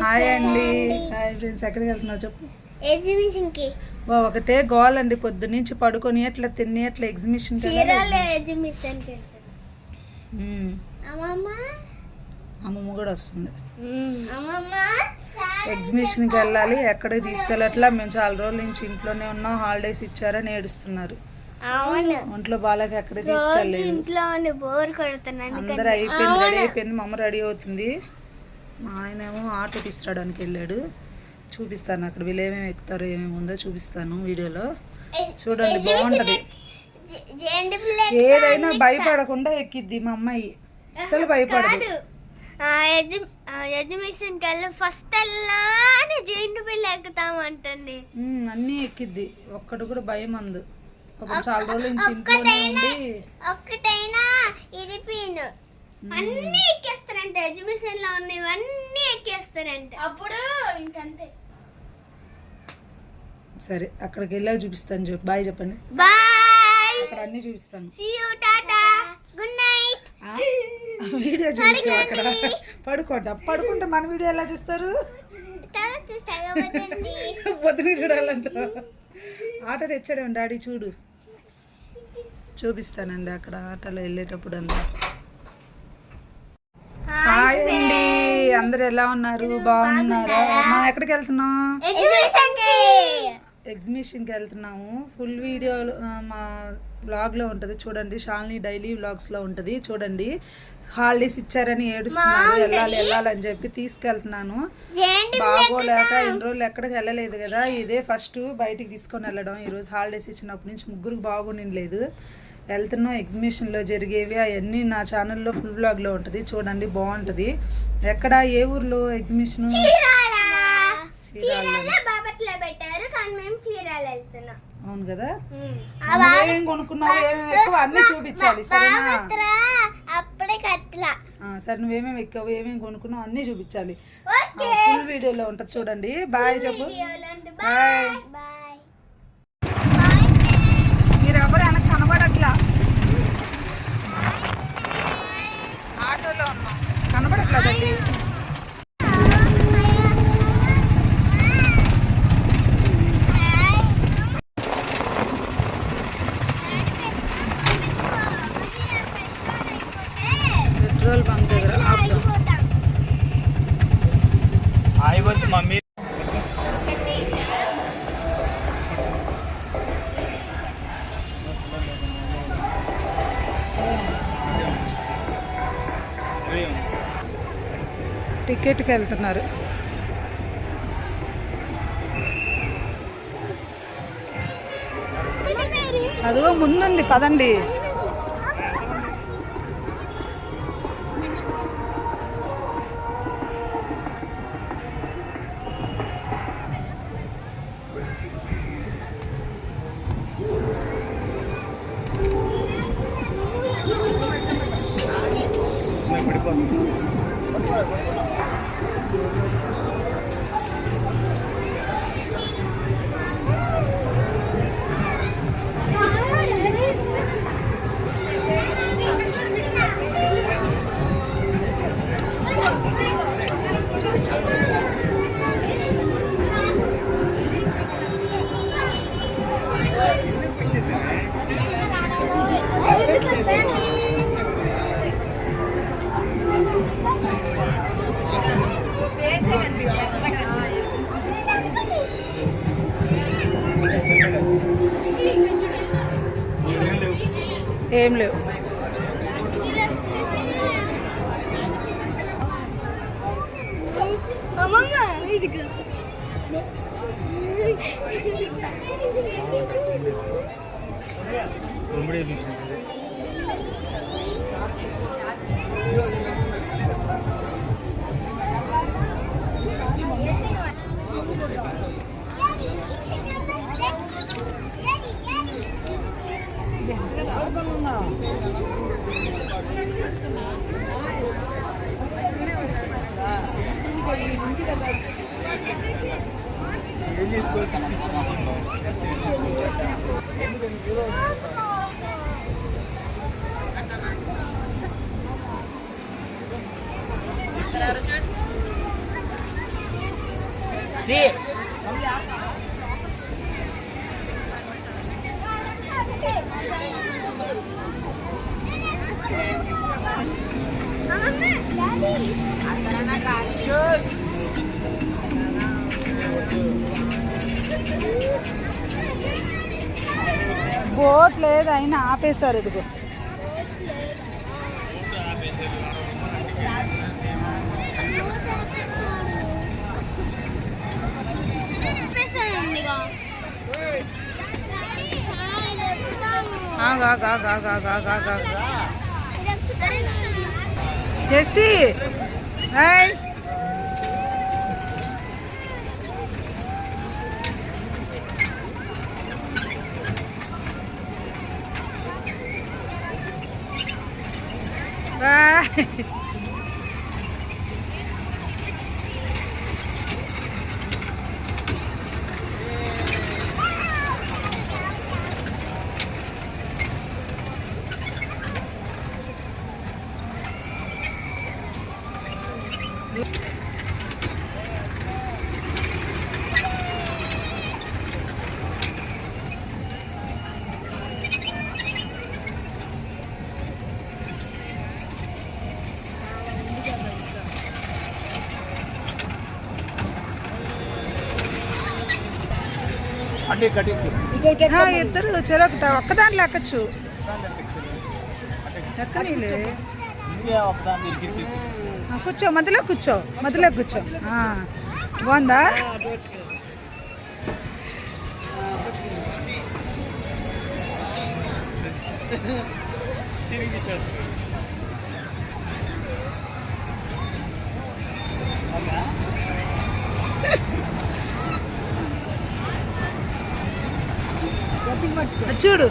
Hi అండి hi friends ఎక్కడికి వెళ్తున్నావు చెప్పు. ఒకటే గోల్ అండి. పొద్దు నుంచి పడుకొని అట్లా తిని అట్లా ఎగ్జిబిషన్ అమ్మమ్మ. కూడా వస్తుంది. ఎగ్జిబిషన్కి వెళ్ళాలి. ఎక్కడికి తీసుకెళ్ళట్లా? మేము చాలా రోజుల నుంచి ఇంట్లోనే ఉన్నాం. హాలిడేస్ ఇచ్చారని ఏడుస్తున్నారు. అవును. ఒంట్లో బాగాలేక ఎక్కడికి రోజు తీసుకెళ్ళలేదు. బోర్ కొడుతున్నాను అందరు అయిపోయింది రెడీ అయిపోయింది మా అమ్మ రెడీ అవుతుంది. మా ఆయన ఏమో ఆటో తీసుకురావడానికి వెళ్ళాడు. చూపిస్తాను అక్కడ వీళ్ళు ఏమేమి ఎక్కుతారో ఏమేమి ఉందో చూపిస్తాను వీడియోలో. చూడండి బాగుంటది. ఏదైనా భయపడకుండా ఎక్కిద్ది మా అమ్మాయి. అస్సలు భయపడదు. ఎగ్జిబిషన్ వెళ్ళి ఫస్ట్ వెళ్ళానే ఎక్కుతామంటుంది అన్నీ ఎక్కిద్ది. ఒక్కడు కూడా భయం అందు. పాపం చాలా రోజుల నుంచి ఇంట్లోనే ఉండి. ఒక్కటైనా ఇరిపోయిను అన్ని ఎక్కేస్తారంట ఎగ్జిబిషన్లో ఉన్నవి అన్ని ఎక్కేస్తారంట. అప్పుడు ఇంకంతే. సరే అక్కడికి వెళ్ళాక చూపిస్తాను చెప్పు బాయ్ చెప్పండి. బాయ్. అక్కడ అన్నీ చూపిస్తాను. See you tata. Good night ఆ? వీడియో చూపించు అక్కడ. పడుకోండి. పడుకుంటే మన వీడియో ఎలా చూస్తారు? పొద్దున చూడాలంట. ఆట తెచ్చాడు డాడీ చూడు. చూపిస్తానండి అక్కడ ఆటలో వెళ్ళేటప్పుడు అంతా. హాయ్ అండి. అందరు ఎలా ఉన్నారు? బాగున్నారా? మనం ఎక్కడికి వెళ్తున్నాం? ఎగ్జిబిషన్కి ఎగ్జిబిషన్కి వెళ్తున్నాము ఫుల్ వీడియో మా బ్లాగ్లో ఉంటుంది. చూడండి షాలిని డైలీ బ్లాగ్స్లో ఉంటుంది. చూడండి. హాలిడేస్ ఇచ్చారని ఏడుస్తున్నారు. వెళ్ళాలి వెళ్ళాలి అని చెప్పి తీసుకెళ్తున్నాను. బాగోలేక ఇన్ని రోజులు ఎక్కడికి వెళ్ళలేదు కదా. ఇదే ఫస్ట్ బయటికి తీసుకొని వెళ్ళడం. ఈరోజు హాలిడేస్ ఇచ్చినప్పటి నుంచి ముగ్గురికి బాగుండలేదు వెళ్తున్నాం ఎగ్జిబిషన్లో జరిగేవి అవన్నీ నా ఛానల్లో ఫుల్ బ్లాగ్లో ఉంటుంది. చూడండి బాగుంటుంది. ఎక్కడ ఏ ఊర్లో ఎగ్జిబిషన్? అవును కదా? ఏమేమి కొనుక్కున్నావు ఏమేమి ఎక్కువ అన్నీ చూపించాలి సరేనా? సరే నువ్వేమేమి ఎక్కావు ఏమేమి కొనుక్కున్నావు అన్నీ చూపించాలి. ఫుల్ వీడియోలో ఉంటుంది చూడండి. బాయ్ చెప్పు. బాయ్. కనబడట్లేదండి పెట్రోల్ బంక్ దగ్గర ఆపుదాం ఆయిపోతే మమ్మీ టికెట్కి వెళ్తున్నారు. అదిగో ముందుంది పదండి. ఏం లేవు అమ్మమ్మ ఇదిగో Dik. బోట్ లేదు అయినా ఆపేశారు ఇదిగో. జెస్సీ హాయ్ ఇద్దరు చెరొకట ఒక్కదాంట్లో ఎక్కచ్చు ఎక్కనీలే. కూర్చో మధ్యలో కూర్చో మధ్యలో కూర్చో. ఆ, బాగుందా? అది చూడు.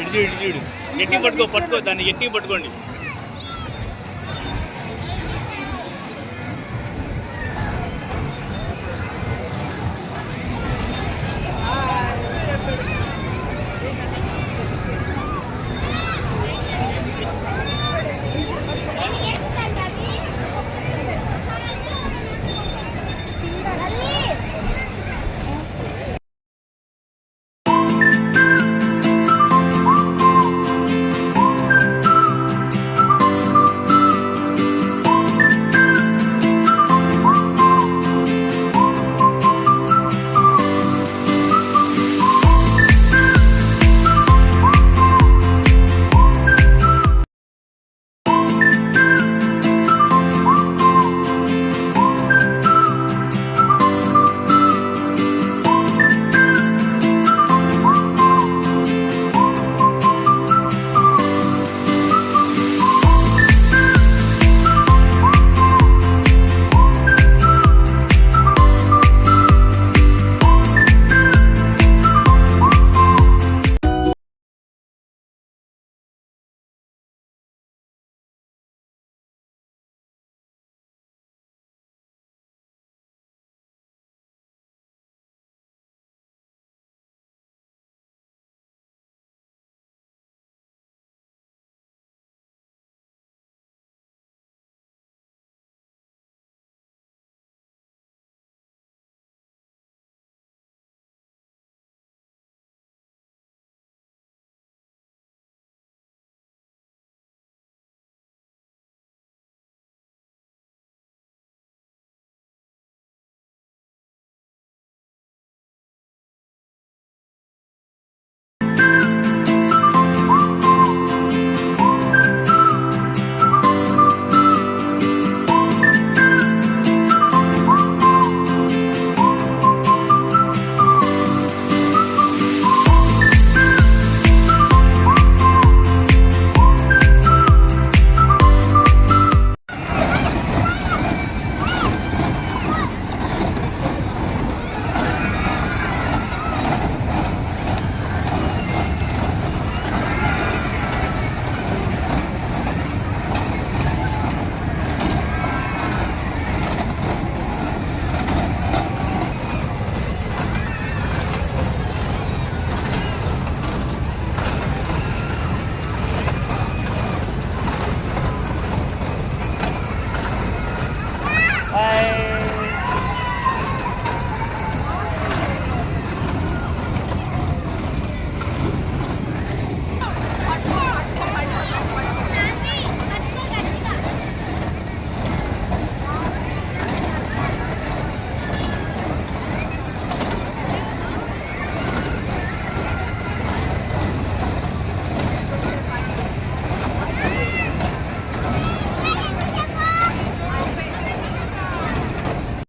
ఇడిచి చూడు ఎట్టి పట్టుకో పట్టుకో దాన్ని ఎట్టి పట్టుకోండి.